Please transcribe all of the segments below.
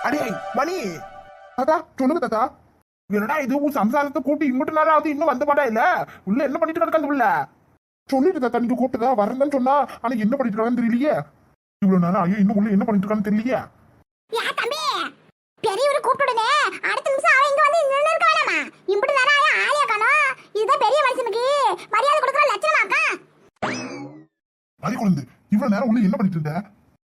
அடே மணி! தாத்தா சொல்லுங்க தாத்தா. என்னடா இது? உன் சம்சாரத்தை கூட்டி இங்கிட்டு நேரம் ஆகுது இன்னும் வந்த மாட்டா இல்ல? உள்ள என்ன பண்ணிட்டு கிடக்க அந்த உள்ள? சொல்லிட்டு தாத்தா நீங்க கூப்பிட்டதா வரலன்னு சொன்னா ஆனா என்ன பண்ணிட்டு இருக்கான்னு தெரியலையே. இவ்வளவு நேரம் ஐயோ இன்னும் உள்ள என்ன பண்ணிட்டு இருக்கான்னு தெரியலையே. யா தம்பி! பெரியவரு கூப்பிடுனே அடுத்த நிமிஷம் அவன் இங்க வந்து நின்னு இருக்க வேணாமா? இப்படி நேரம் ஆயா ஆளைய காணோம். இதுதான் பெரிய மனுஷனுக்கு மரியாதை கொடுக்குற லட்சணமாக்கா. மதி குழந்தை இவ்வளவு நேரம் உள்ள என்ன பண்ணிட்டு இருந்த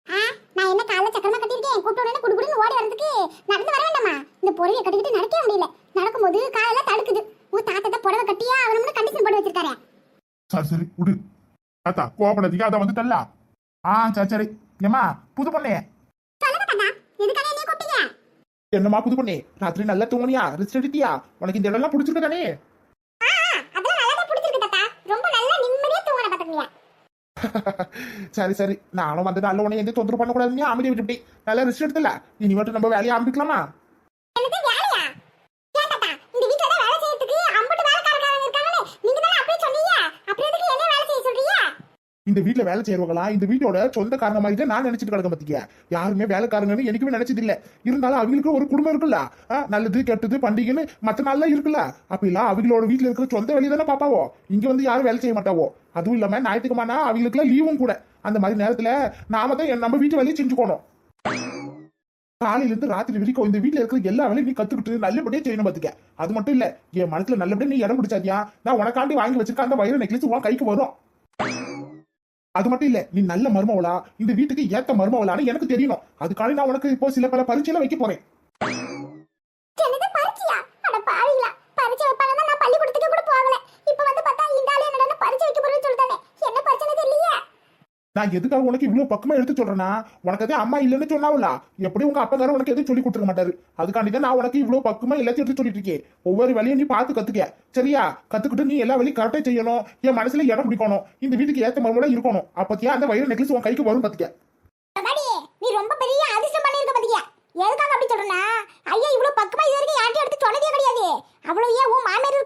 ஆ, நான் என்ன காலைல சக்கரமா கட்டியிருக்கேன் கூப்பிட்ட உடனே குடுகுடுன்னு ஓடி வரதுக்கு நடந்து வர வேண்டாமா? இந்த பொருளை கட்டிக்கிட்டு நடக்கவே முடியல. நடக்கும்போது காலையில தடுக்குது. உங்க தாத்தா புடவை கட்டியா அவனு கண்டிஷன் போட்டு வச்சிருக்காரு. சரி சரி விடு. தாத்தா கோபப்படாதீங்க அதான் வந்துட்டல்ல ஆ சரி சரி. ஏமா புது பொண்ணே. என்னம்மா புது பொண்ணே? ராத்திரி நல்லா தூங்குனியா? ரெஸ்ட் எடுத்தியா? உனக்கு இந்த இடம்லாம் பிடிச்சிருக்கு தானே ஆ, ஆ, அதெல்லாம் நல்லா பிடிச்சிருக்கு தாத்தா ரொம்ப நல்லா நிம்மதியா தூங்கணும் பாத்துக்கீங்க சரி சரி. நானும் வந்து நல்ல உடனே எந்த தொந்தரவு பண்ணக்கூடாதுன்னு அமைதி விட்டுட்டி நல்லா ரிஸ்க் எடுத்துல. இனி மட்டும் நம்ம வேலையை ஆரம்பிக்கலாமா என்னது வேலையா ஏன் தாத்தா இந்த வீட்ல தான் வேலை செய்யறதுக்கு அம்புட்டு வேலைக்காரங்க இருக்காங்களே நீங்க தானே அப்படியே சொன்னீங்க அப்புறம் எதுக்கு என்ன வேலை செய்ய சொல்றீங்க இந்த வீட்டுல வேலை செய்யறவங்களா இந்த வீட்டோட சொந்தக்காரங்க மாதிரி தான் நான் நினைச்சிட்டு கிடக்க பத்திக்க யாருமே வேலைக்காரங்கன்னு எனக்குமே நினைச்சது இல்ல இருந்தாலும் அவங்களுக்கு ஒரு குடும்பம் இருக்குல்ல? நல்லது கெட்டது பண்டிகைன்னு மத்த நாள்லாம் இருக்குல்ல? அப்ப இல்ல அவங்களோட வீட்டுல இருக்கிற சொந்த வேலையை தானே பாப்பாவோ? இங்க வந்து யாரும் வேலை செய்ய மாட்டாவோ? அதுவும் இல்லாம ஞாயிற்றுக்குமானா அவங்களுக்குலாம் லீவும் கூட. அந்த மாதிரி நேரத்துல நாம தான் என் நம்ம வீட்டு வேலையை செஞ்சுக்கணும் காலையில இருந்து ராத்திரி வரைக்கும் இந்த வீட்டுல இருக்கிற எல்லா வேலையும் நீ கத்துக்கிட்டு நல்லபடியா செய்யணும் பாத்துக்க. அது மட்டும் இல்ல என் மனசுல நல்லபடியா நீ இடம் பிடிச்சாதியா? நான் உனக்காண்டி வாங்கி வச்சிருக்க அந்த வயிறு நெக்லஸ் உன் கைக்கு வரும். அது மட்டும் இல்ல நீ நல்ல மருமவளா இந்த வீட்டுக்கு ஏத்த மருமவளான்னு எனக்கு தெரியணும். அதுக்காக நான் உனக்கு இப்போ சில பல பரீட்சையில வைக்க போறேன் என்னது பரிச்சையா அட பாவிங்களா பரிச்சை வைப்பாங்கன்னா நான் பள்ளிக்கூடத்துக்கு கூட போகல இப்போ வந்து பார்த்தா இந்த ஆளு என்னடா பரிச்சை வைக்க போறேன்னு சொல்லிட்டானே என்ன பிரச்சனை தெரியலையே நான் எதுக்காக உனக்கு இவ்வளவு பக்கமா எடுத்து சொல்றேன்னா உனக்கு அதே அம்மா இல்லைன்னு சொன்னாவுல எப்படி உங்க அப்பங்கார உனக்கு எதுவும் சொல்லி கொடுத்துருக்க மாட்டாரு? அதுக்காண்டி தான் நான் உனக்கு இவ்வளவு பக்கமா எல்லாத்தையும் எடுத்து சொல்லிட்டு இருக்கேன். ஒவ்வொரு வேலையும் நீ பார்த்து கத்துக்க சரியா? கத்துக்கிட்டு நீ எல்லா வேலையும் கரெக்டா செய்யணும். என் மனசுல இடம் பிடிக்கணும். இந்த வீட்டுக்கு ஏத்த மருமகளா இருக்கணும். அப்பத்தியா அந்த வயிறு நெக்லஸ் உன் கைக்கு வரும் பாத்துக்க நீ ரொம்ப பெரிய அதிர்ஷ்டம் பண்ணிருக்க பாத்தியா எதுக்காக அப்படி சொல்றேன்னா ஐயா இவ்வளவு பக்கமா இது வரைக்கும் யார்ட்டையும் எடுத்து சொன்னதே கிடையாது. அவ்வளவு ஏன் உன் மாமியார்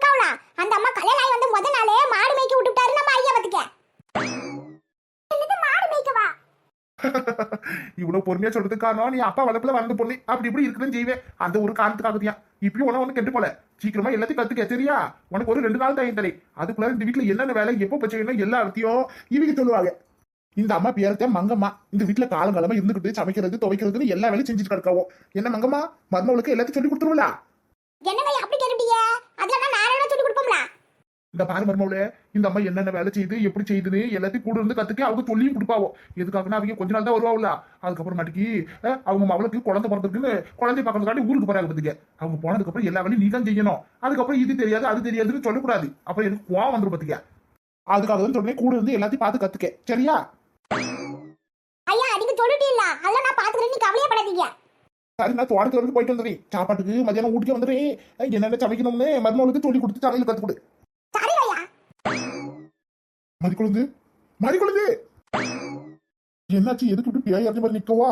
இவ்வளவு பொறுமையா சொல்றதுக்கு காரணம் நீ அப்பா வளர்ப்புல வளர்ந்து பொண்ணு. அப்படி இப்படி இருக்குன்னு செய்வேன். அந்த ஒரு காரணத்துக்காகத்தியா இப்பயும் உன ஒண்ணு கெட்டு போல. சீக்கிரமா எல்லாத்தையும் கத்துக்க சரியா? உனக்கு ஒரு ரெண்டு நாள் தான் தரேன் அதுக்குள்ள இந்த வீட்டுல என்னென்ன வேலை எப்போ பிரச்சனை எல்லா இடத்தையும் இவங்க சொல்லுவாங்க. இந்த அம்மா பேரத்தை மங்கம்மா? இந்த வீட்டுல காலங்காலமா இருந்துகிட்டு சமைக்கிறது துவைக்கிறதுன்னு எல்லா வேலையும் செஞ்சுட்டு கிடக்காவோ. என்ன மங்கம்மா? மருமவளுக்கு எல்லாத்தையும் சொல்லி கொடுத்துருவா என்னங்க அப்படி கேட்டுட்டீங்க? அதுல நான் சொல்லி இந்த பாரு மருமவளே இந்த அம்மா என்னென்ன வேலை செய்யுது எப்படி செய்யுதுன்னு எல்லாத்தையும் கூட இருந்து கத்துக்க அவங்க சொல்லியும் கொடுப்பாவோ. எதுக்காகனா அவங்க கொஞ்ச நாள் தான் வருவாவுல. அதுக்கப்புறம் மாட்டிக்கு அஹ், அவங்க அவளுக்கு குழந்தை பிறந்திருக்குன்னு குழந்தை பார்க்கறதுக்காண்டி ஊருக்கு போறாங்க பத்துக்க. அவங்க போனதுக்கு அப்புறம் எல்லா வேலையும் நீ தான் செய்யணும். அதுக்கப்புறம் இது தெரியாது அது தெரியாதுன்னு சொல்லக்கூடாது. அப்புறம் எனக்கு கோவம் வந்துரும் பத்துக்க. அதுக்காக தான் சொல்றேன் கூட இருந்து எல்லாத்தையும் பார்த்து கத்துக்க. சரியா? ஐயா நீங்க சொல்லிட்டீங்களா? அதெல்லாம் நான் பாத்துக்கிறேன் நீ கவலையே படாதீங்க. சரி நான் போயிட்டு வந்துடுறேன். சாப்பாட்டுக்கு மத்தியானம் வீட்டுக்கு வந்துடுறேன். என்னென்ன சமைக்கணும்னு மருமவளுக்கு சொல்லி கொடுத்து சமையல் கத்து கொடு. சரி ஐயா மறிக்குழுந்து? மறிக்குழுந்து! என்னாச்சு? எதுக்கு இப்படி பேய் அறிஞ்ச மாதிரி நிக்கவா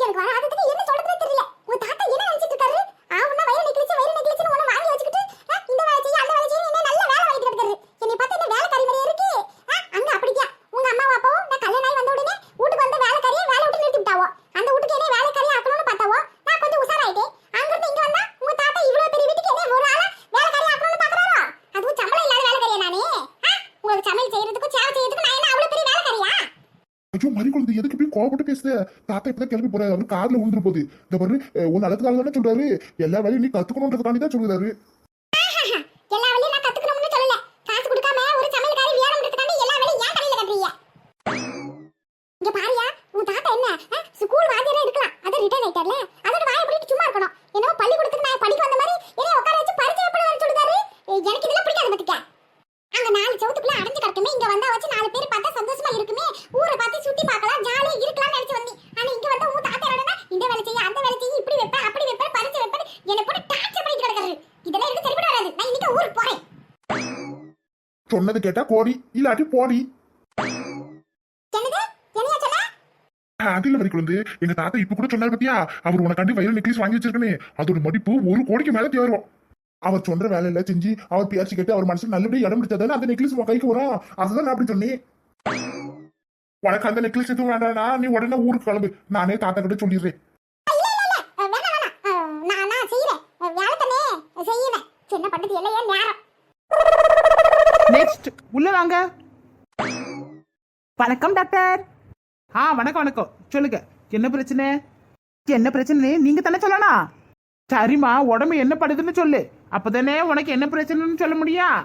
எனக்கு வராததுக்கு என்ன சொல்றதுனே தெரியல உங்க தாத்தா என்ன நினைச்சிட்டு இருக்காரு ஆவுன்னா வயிறு நெக்கிலிச்சு வயிறு நெக்கிலிச்சுன்னு உன வாங்கி வச்சுக்கிட்டு ஆ, இந்த வேலை செய்ய அந்த வேலை செய்ய என்ன நல்ல வேலை வாங்கிட்டு இருக்காரு என்னை பார்த்து என்ன வேலைக்காரி மாதிரியே இருக்கு ஆ, அங்க அப்படிக்கா உங்க அம்மா அப்பாவும் நான் கல்யாணம் ஆகி வந்த உடனே வீட்டுக்கு வந்த வேலைக்காரியை வேலை விட்டு நிறுத்தி விட்டாவோ அந்த வீட்டுக்கு என்ன வேலைக்காரி ஆக்கணும்னு பார்த்தாவோ நான் கொஞ்சம் உஷாராயிட்டேன் அங்க இருந்து இங்க வந்தா உங்க தாத்தா இவ்வளவு பெரிய வீட்டுக்கு என்ன ஒரு ஆளா வேலைக்காரி ஆக்கணும்னு பாக்குறாரோ அதுவும் சம்பளம் இல்லாத வேலைக்காரியா நானே ஆ, உங்களுக்கு சமையல் செய்யறதுக்கும் சேவை செய்யறதுக்கும் நான் என்ன அவ்வளவு பெரிய வேலைக்காரியா ஐயோ மறிக்குழுந்து எதுக்கு போய் கோவப்பட்டு பேசுத? தாத்தா இப்பதான் கிளம்பி போறாரு. அவரு கார்ல விழுந்துரு போகுது இந்த பாரு உன் அழகுக்காக தானே சொல்றாரு. எல்லா வேலையும் நீ கத்துக்கணுன்றதுக்காண்டி தான் சொல்றாரு. எனக்கு சொன்னது கேட்டா கோடி இல்லாட்டி போடி. அதில் வரி வந்து எங்க தாத்தா இப்ப கூட சொன்னார் பத்தியா? அவர் உனக்காண்டி வயல் நெக்லஸ் வாங்கி வச்சிருக்கனே. அதோட மடிப்பு ஒரு கோடிக்கு மேல தேரும். அவர் சொல்ற வேலையில செஞ்சு அவர் பேச்சு கேட்டு அவர் மனசுல நல்லபடியா இடம் பிடிச்சதானே அந்த நெக்லஸ் உன் கைக்கு வரும். அதுதான் நான் அப்படி சொன்னேன். உனக்கு அந்த நெக்லஸ் எதுவும் வேண்டாம்னா நீ உடனே ஊருக்கு கிளம்பு. நானே தாத்தா கிட்ட சொல்லிடுறேன். என்ன பண்றது இல்லையே நேரம். நெக்ஸ்ட் உள்ள வாங்க. வணக்கம் டாக்டர். ஆ வணக்கம் வணக்கம். சொல்லுங்க. என்ன பிரச்சனை? என்ன பிரச்சனை நீங்க தானே சொல்லணும். சரிம்மா உடம்பு என்ன படுதுன்னு சொல்லு. அப்பதானே உனக்கு என்ன பிரச்சனைன்னு சொல்ல முடியும்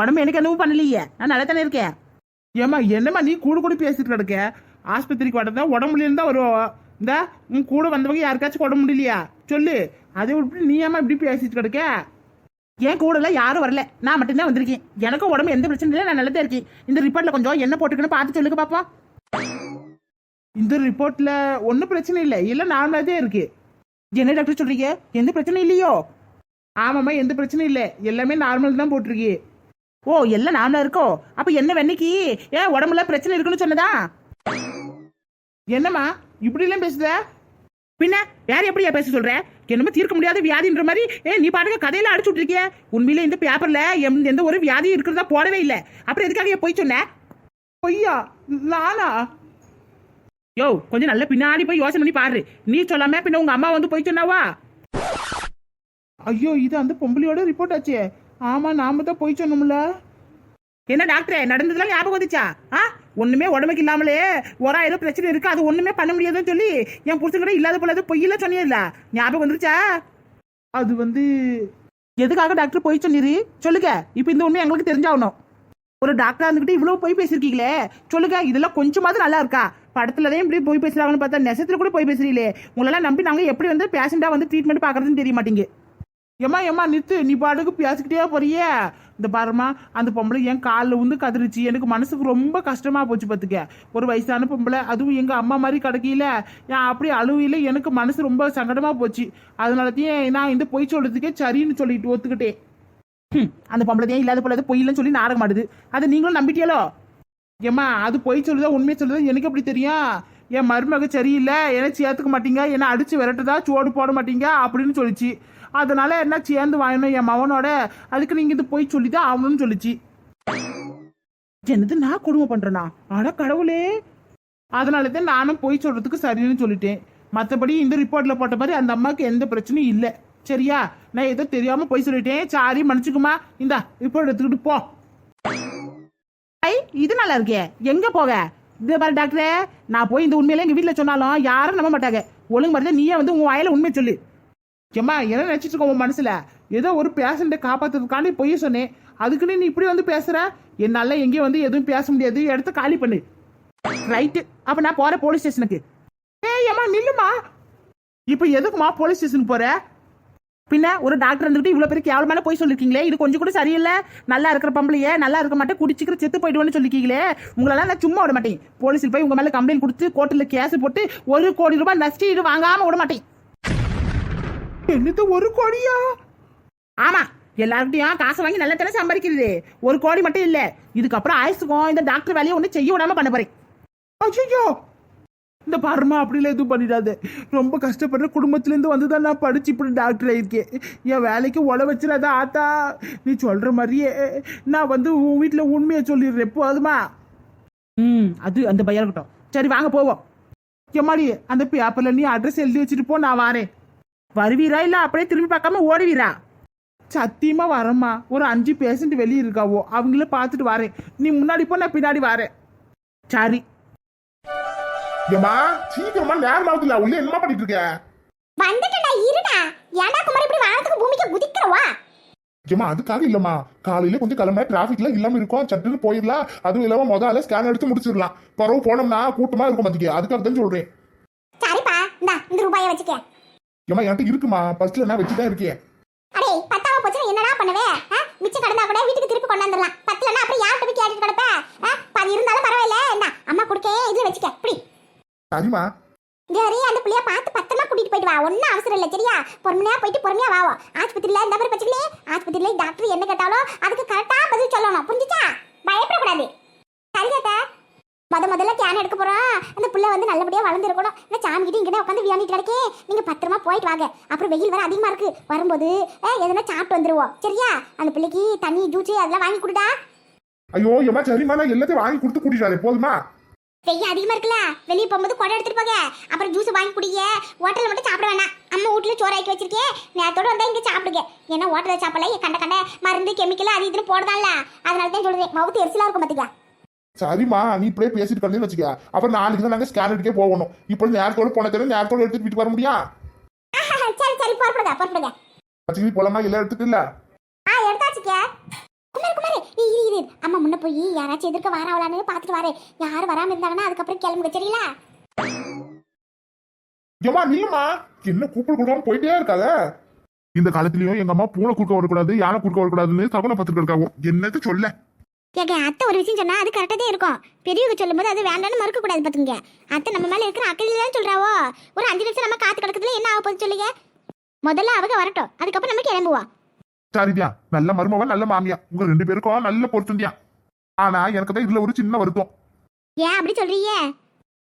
உடம்பு எனக்கு என்னவும் பண்ணலையே. நான் நல்லா தானே இருக்கேன். ஏம்மா என்னம்மா நீ கூட கூட பேசிட்டு கிடக்க? ஆஸ்பத்திரிக்கு வந்தா உடம்புல இருந்தா வருவோம் இந்த உன் கூட வந்தவங்க யாருக்காச்சும் உடம்பு முடியலையா? சொல்லு. அதை விட்டு நீ ஏம்மா இப்படி பேசிட்டு கிடக்க? என் கூடலாம் யாரும் வரல. நான் மட்டும்தான் வந்திருக்கேன். எனக்கும் உடம்பு எந்த பிரச்சனையும் இல்லை நான் நல்லதா இருக்கேன். இந்த ரிப்போர்ட்ல கொஞ்சம் என்ன போட்டுக்கணும் பார்த்து சொல்லுங்க பாப்பா. இந்த ரிப்போர்ட்ல ஒன்றும் பிரச்சனை இல்லை. எல்லாம் நார்மலாக தான் இருக்கு. என்ன டாக்டர் சொல்றீங்க? எந்த பிரச்சனையும் இல்லையோ? ஆமாம்மா எந்த பிரச்சனையும் இல்லை. எல்லாமே நார்மல் தான் போட்டிருக்கு. ஓ எல்லாம் நார்மலா இருக்கோ? அப்ப என்ன வெண்ணைக்கு? ஏன் உடம்புல பிரச்சனை இருக்குன்னு சொன்னதா? என்னம்மா இப்படிலாம் எல்லாம் பேசுத? பின்ன வேற எப்படியா பேச சொல்ற? என்னமோ தீர்க்க முடியாத வியாதின்ற மாதிரி. ஏ நீ பாட்டுக்க கதையில அடிச்சு விட்டுருக்கிய. உண்மையில இந்த பேப்பர்ல எந்த ஒரு வியாதி இருக்கிறதா போடவே இல்லை. அப்புறம் எதுக்காக போய் சொன்ன? பொய்யா? நானா யோ கொஞ்சம் நல்ல பின்னாடி போய் யோசனை பண்ணி பாரு. நீ சொல்லாம பின்ன உங்க அம்மா வந்து போய் சொன்னாவா? ஐயோ இது அந்த பொம்பளையோட ரிப்போர்ட் ஆச்சே. ஆமா நாம தான் போய் சொன்னோம்ல. என்ன டாக்டரே நடந்ததுலாம் ஞாபகம் வந்துச்சா? ஆ? ஒண்ணுமே உடம்புக்கு இல்லாமலே ஒரு ஆயிரம் பிரச்சனை இருக்கு அது ஒண்ணுமே பண்ண முடியாதுன்னு சொல்லி என் புருஷன் கூட இல்லாத போல பொய்யில சொன்னீங்கல்ல ஞாபகம் வந்துருச்சா? அது வந்து எதுக்காக டாக்டர் போய் சொன்னீரு? சொல்லுங்க. இப்போ இந்த உண்மை எங்களுக்கு தெரிஞ்சாகணும். ஒரு டாக்டரா இருந்துகிட்டு இவ்வளவு போய் பேசியிருக்கீங்களே? சொல்லுங்க. இதெல்லாம் கொஞ்சமாவது நல்லா இருக்கா? படத்துல தான் இப்படி போய் பேசுறாங்கன்னு பார்த்தா நெசத்துல கூட போய் பேசுறீங்களே. உங்களெல்லாம் நம்பி நாங்க எப்படி வந்து பேஷண்டா வந்து ட்ரீட்மெண்ட் பாக்குறதுன்னு தெரிய மாட்டீங்க ஏம்மா ஏம்மா நித்து. நீ பாட்டுக்கு பேசிக்கிட்டே போறியே. இந்த பாருமா அந்த பொம்பளை என் காலில் வந்து கதிரிச்சு எனக்கு மனசுக்கு ரொம்ப கஷ்டமாக போச்சு பார்த்துக்க ஒரு வயசான பொம்பளை அதுவும் எங்கள் அம்மா மாதிரி கிடைக்கல ஏன் அப்படி அழுவையில் எனக்கு மனசு ரொம்ப சங்கடமாக போச்சு. அதனாலத்தையும் நான் இந்த பொய் சொல்கிறதுக்கே சரின்னு சொல்லிட்டு ஒத்துக்கிட்டேன். அந்த பொம்பளை தான் இல்லாத போல பொய்லன்னு சொல்லி நாடகம் ஆடுது. அதை நீங்களும் நம்பிட்டியாலோ ஏம்மா அது பொய் சொல்லுதா உண்மையை சொல்லுதா எனக்கு எப்படி தெரியும்? என் மருமக சரியில்லை என்னை சேர்த்துக்க மாட்டீங்க என்னை அடிச்சு விரட்டுதா சோடு போட மாட்டீங்க அப்படின்னு சொல்லிச்சு. அதனால என்ன சேர்ந்து வாங்கணும். என் மவனோட அதுக்கு நீங்க இது போய் சொல்லிதான் ஆகணும்னு சொல்லிச்சு. என்னது நான் கொடுமை பண்றேனா? அட கடவுளே. அதனால தான் நானும் போய் சொல்றதுக்கு சரின்னு சொல்லிட்டேன். மற்றபடி இந்த ரிப்போர்ட்ல போட்ட மாதிரி அந்த அம்மாவுக்கு எந்த பிரச்சனையும் இல்லை. சரியா? நான் ஏதோ தெரியாம போய் சொல்லிட்டேன். சாரி மன்னிச்சுக்குமா? இந்தா ரிப்போர்ட் எடுத்துக்கிட்டு போ. ஐ இது நல்லா இருக்கே. எங்க போக? இது பாரு டாக்டரே. நான் போய் இந்த உண்மையில எங்க வீட்டில் சொன்னாலும் யாரும் நம்ப மாட்டாங்க. ஒழுங்கு மருந்து நீயே வந்து உன் வாயில உண்மை சொல்லு. ஏம்மா என்ன நினச்சிட்டு இருக்கோம் உன் மனசில்? ஏதோ ஒரு பேஷண்ட்டை காப்பாற்றுறதுக்காண்டி பொய் சொன்னேன் அதுக்குன்னு நீ இப்படி வந்து பேசுகிற என்னால் எங்கேயும் வந்து எதுவும் பேச முடியாது. இடத்த காலி பண்ணு. ரைட்டு அப்போ நான் போகிறேன் போலீஸ் ஸ்டேஷனுக்கு ஏய் ஏம்மா நில்லுமா இப்போ எதுக்குமா போலீஸ் ஸ்டேஷனுக்கு போகிற பின்ன ஒரு டாக்டர் இருந்துட்டு இவ்வளோ பேருக்கு கேவலமான போய் சொல்லிருக்கீங்களே. இது கொஞ்சம் கூட சரியில்லை. நல்லா இருக்கிற பம்பளையே நல்லா இருக்க மாட்டேன். குடிச்சிக்கிற செத்து போயிடுவோன்னு சொல்லிருக்கீங்களே. உங்களெல்லாம் நான் சும்மா விட மாட்டேன். போலீஸில் போய் உங்கள் மேலே கம்ப்ளைண்ட் கொடுத்து கோர்ட்டில் கேஸ் போட்டு ஒரு கோடி ரூபாய் நஷ்டீடு வாங்காமல் விட மாட்டேன். என்னது ஒரு கோடியா? ஆமா எல்லார்கிட்டயும் காசு வாங்கி நல்ல தானே சம்பாதிக்கிறது. ஒரு கோடி மட்டும் இல்ல. இதுக்கப்புறம் ஆயுசுக்கும் இந்த டாக்டர் வேலையை ஒன்றும் செய்ய விடாம பண்ண போறேன். அச்சோ இந்த பர்மா அப்படிலாம் எதுவும் பண்ணிடாத. ரொம்ப கஷ்டப்படுற குடும்பத்துல இருந்து வந்து தான் நான் படிச்சு இப்படி டாக்டர் ஆயிருக்கேன். என் வேலைக்கு உழ வச்சிடாத ஆத்தா. நீ சொல்ற மாதிரியே நான் வந்து உன் வீட்டுல உண்மையை சொல்லிடுறேன். போதுமா? ம் அது அந்த பையன் இருக்கட்டும். சரி வாங்க போவோம். எம்மாடி அந்த பேப்பர்ல நீ அட்ரஸ் எழுதி வச்சுட்டு போ நான் வாரேன். வருவீரா இல்ல அப்படியே திரும்பி பார்க்காம ஓடுவீரா? சத்தியமா வரேம்மா. ஒரு அஞ்சு பேஷண்ட் வெளியே இருக்காவோ அவங்கள பார்த்துட்டு வரேன். நீ முன்னாடி போ நான் பின்னாடி வரேன். சரி. ஏம்மா சீக்கிரமா நேரம் ஆகுதுல உள்ள என்னமா பண்ணிட்டு இருக்க? வந்துட்டடா இருடா. ஏன்டா குமார் இப்படி வானத்துக்கு பூமிக்கு குதிக்கிறவா? அதுக்காக இல்லம்மா. காலையில கொஞ்சம் கிளம்ப டிராஃபிக்ல இல்லாம இருக்கும். சட்டுன்னு போயிடலாம். அதுவும் இல்லாம முதல்ல ஸ்கேன் எடுத்து முடிச்சிடலாம். பிறகு போனோம்னா கூட்டமா இருக்கும் பாத்தீங்க அதுக்காக தான் சொல்றேன். சரிப்பா இந்தா இந்த ரூபாயை வச்சுக்க. ஏம்மா என்கிட்ட இருக்குமா? பஸ்ல நான் வச்சுதான் இருக்கேன். அடே பத்தாம போச்சுன்னா என்னடா பண்ணுவே? மிச்சம் கடந்தா கூட வீட்டுக்கு திருப்பி கொண்டாந்துடலாம் பத்தலன்னா அப்புறம் யார்கிட்ட போய் கேட்டுட்டு கிடப்ப? அது இருந்தாலும் பரவாயில்ல. என்ன? அம்மா கொடுக்க இதுல வச்சுக்க. இப்படி சரிம்மா. சரி அந்த பிள்ளைய பார்த்து பத்திரமா கூட்டிட்டு போயிட்டு வா. ஒன்றும் அவசரம் இல்லை சரியா? பொறுமையா போயிட்டு பொறுமையா வாவோ ஆஸ்பத்திரியில இந்த மாதிரி பச்சைகளே ஆஸ்பத்திரியில டாக்டர் என்ன கேட்டாலும் அதுக்கு கரெக்டா பதில் சொல்லணும். புரிஞ்சுச்சா? பயப்படக்கூடாது. சரி கேட்டா முத முதல்ல கேன் எடுக்க போறோம். அந்த புள்ள வந்து நல்லபடியா வளர்ந்துருக்கணும். இந்த சாமி கிட்ட இங்கே உட்காந்து வியாண்டிட்டு கிடக்கே. நீங்க பத்திரமா போயிட்டு வாங்க. அப்புறம் வெயில் வர அதிகமா இருக்கு. வரும்போது எதனா சாப்பிட்டு வந்துருவோம். சரியா? அந்த பிள்ளைக்கு தண்ணி ஜூஸ் அதெல்லாம் வாங்கி கொடுடா. ஐயோ ஏம்மா சரிம்மா நான் எல்லாத்தையும் வாங்கி கொடுத்து கூட்டிட்டு போதுமா? வெயில் அதிகமா இருக்குல்ல. வெளியே போகும்போது குடம் எடுத்துட்டு போங்க. அப்புறம் ஜூஸ் வாங்கி குடிங்க. ஹோட்டல்ல மட்டும் சாப்பிட வேணாம். அம்மா வீட்டுல சோறாக்கி வச்சிருக்கேன் நேரத்தோட வந்தா இங்க சாப்பிடுங்க. ஏன்னா ஓட்டல சாப்பிடல. கண்ட கண்ட மருந்து கெமிக்கல் அது இதுன்னு போடுதான்ல. அதனால தான் சொல்றேன். மவுத்து எரிச்சலா இருக்கும் பாத்துக்க சரிம்மா நீ இப்படியே பேசிட்டு கலந்து வச்சுக்க. அப்புறம் நாளைக்கு தான் நாங்க ஸ்கேன் எடுக்கே போகணும். இப்போ நேரத்தோட போன தடவை நேரத்தோட எடுத்துட்டு வீட்டுக்கு வர முடியா? சரி சரி புறப்படுங்க புறப்படுங்க வச்சுக்கிட்டு போலாமா? எல்லாம் எடுத்துட்டு இல்ல? ஆ எடுத்தாச்சுக்க குமார் குமார் நீ இரு இரு. அம்மா முன்ன போய் யாராச்சும் எதிர்க்க வராவலான்னு பார்த்துட்டு வரேன் யாரும் வராம இருந்தாங்கன்னா அதுக்கப்புறம் கிளம்புங்க சரிங்களா? ஏமா என்ன கூப்பிட கொடுக்காம போயிட்டே இருக்காத. இந்த காலத்துலயும் எங்க அம்மா பூனை குறுக்க வரக்கூடாது யானை குறுக்க வரக்கூடாதுன்னு சகுன பத்திரிக்கை இருக்காவோ. என்னது சொல்ல? ஏங்க அத்தை ஒரு விஷயம் சொன்னா அது கரெக்டாக தான் இருக்கும். பெரியவங்க சொல்லும்போது அது வேண்டாம்னு மறுக்க கூடாது பாத்துங்க அத்தை நம்ம மேல இருக்கிற அக்கறையில தான் சொல்றாவோ? ஒரு அஞ்சு நிமிஷம் நம்ம காத்து கிடக்குதுல என்ன ஆக போகுது சொல்லுங்க. முதல்ல அவங்க வரட்டும். அதுக்கப்புறம் நம்ம கிளம்புவோம். சரிதியா நல்ல மருமவன் நல்ல மாமியா. உங்க ரெண்டு பேருக்கும் நல்ல பொருத்தந்தியா ஆனா எனக்கு தான் இதுல ஒரு சின்ன வருத்தம். ஏன் அப்படி சொல்றீங்க?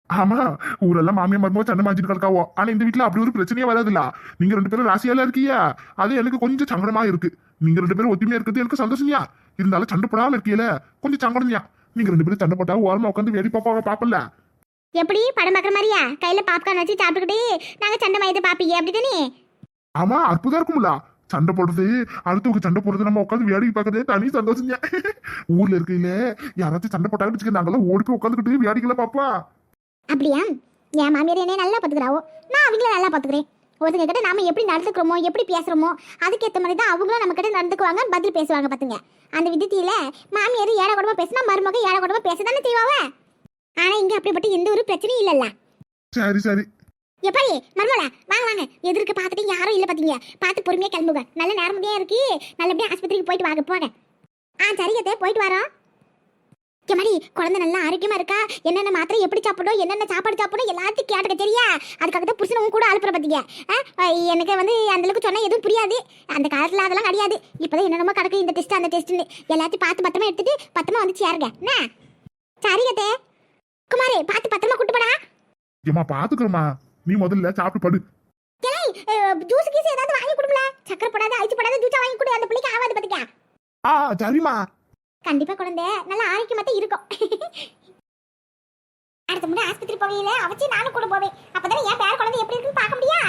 ஆமா ஊரெல்லாம் மாமியா மருமவ சண்டை மாஞ்சிட்டு கிடக்காவோ? ஆனா இந்த வீட்டுல அப்படி ஒரு பிரச்சனையே வராதுல்ல. நீங்க ரெண்டு பேரும் ராசியால இருக்கீங்க அது எனக்கு கொஞ்சம் சங்கடமா இருக்கு. நீங்க ரெண்டு பேரும் ஒத்துமையா இருக்கிறது எனக்கு சந்தோஷம்யா? இருந்தாலும் சண்டை போடாம இருக்கீல கொஞ்சம் சங்கடம்யா. நீங்க ரெண்டு பேரும் சண்டை போட்டா ஓரமா உட்காந்து வேடி பாப்பாவை பாப்பல எப்படி? படம் பார்க்குற மாதிரியா? கையில பாப்கார்ன் வச்சு சாப்பிட்டுக்கிட்டு நாங்க சண்டை மயத்தை பாப்பீங்க. அப்படிதானே? ஆமா அற்புதம் இருக்கும்ல. சண்டை போடுறது அடுத்தவங்க சண்டை போடுறது நம்ம உட்காந்து வேடிக்கை பார்க்கறதே தனி சந்தோஷம் ஊர்ல இருக்கையில யாராச்சும் சண்டை போட்டாங்கன்னு வச்சுக்க நாங்கெல்லாம் ஓடி போய் உட்காந்துக்கிட்டு வேடிக்கைல பாப்பா அப்படியா? என் மாமியார் என்னை நல்லா பார்த்துக்கிறாவோ? நான் அவங்கள நல்லா பார்த்துக்கிறேன். ஒருத்தங்க கிட்ட நாம எப்படி நடந்துக்கிறோமோ எப்படி பேசுறோமோ அதுக்கேற்ற மாதிரி தான் அவங்களும் நம்ம கிட்ட நடந்துக்குவாங்க பதில் பேசுவாங்க பாத்துங்க. அந்த விதத்தில மாமியார் ஏழை குடமா பேசினா மருமக ஏழை குடமா பேச தானே செய்வாவ? ஆனா இங்க அப்படிப்பட்ட எந்த ஒரு பிரச்சனையும் இல்லல்ல. சரி சரி. எப்படி மருமலா வாங்க வாங்க. எதிர்க்க பார்த்துட்டு யாரும் இல்ல பாத்தீங்க. பார்த்து பொறுமையா கிளம்புங்க. நல்ல நேரமுடியா இருக்கு. நல்லபடியா ஆஸ்பத்திரிக்கு போயிட்டு வாங்க போங்க. ஆ சரிங்கத்தே போயிட்டு வரோம். மாதிரி குழந்தை நல்லா ஆரோக்கியமா இருக்கா? என்னென்ன மாத்திரை எப்படி சாப்பிடும் என்னென்ன சாப்பாடு சாப்பிடும் எல்லாத்தையும் கேட்டுக்க சரியா? அதுக்காக தான் புருஷன் உன் கூட ஆ, ஆ, எனக்கு வந்து அந்த அளவுக்கு சொன்னா எதுவும் புரியாது. அந்த காலத்துல அதெல்லாம் கிடையாது. இப்பதான் என்னென்னமோ கிடக்கு இந்த டெஸ்ட் அந்த டெஸ்ட்னு எல்லாத்தையும் பார்த்து பத்திரமா எடுத்துட்டு பத்திரமா வந்து சேருங்க என்ன? சரிங்கத்தே குமாரே பார்த்து பத்திரமா கூட்டு போடா. ஏமா பாத்துக்கிறோமா நீ முதல்ல சாப்பிட்டு படு. ஜூஸ் கீஸ் ஏதாவது வாங்கி கொடுக்கல சக்கரை போடாத அழிச்சு போடாத ஜூஸா வாங்கி கொடு. அந்த பிள்ளைக்கு ஆகாது பாத்துக்க ஆ சரிம்மா. கண்டிப்பா குழந்தை. நல்ல ஆரோக்கியமா தான் இருக்கும். அடுத்த முறை ஆஸ்பத்திரி போகையில அவச்சு நானும் கூட போவேன். அப்பதானே என் பேர குழந்தை எப்படி இருக்குன்னு பார்க்க முடியா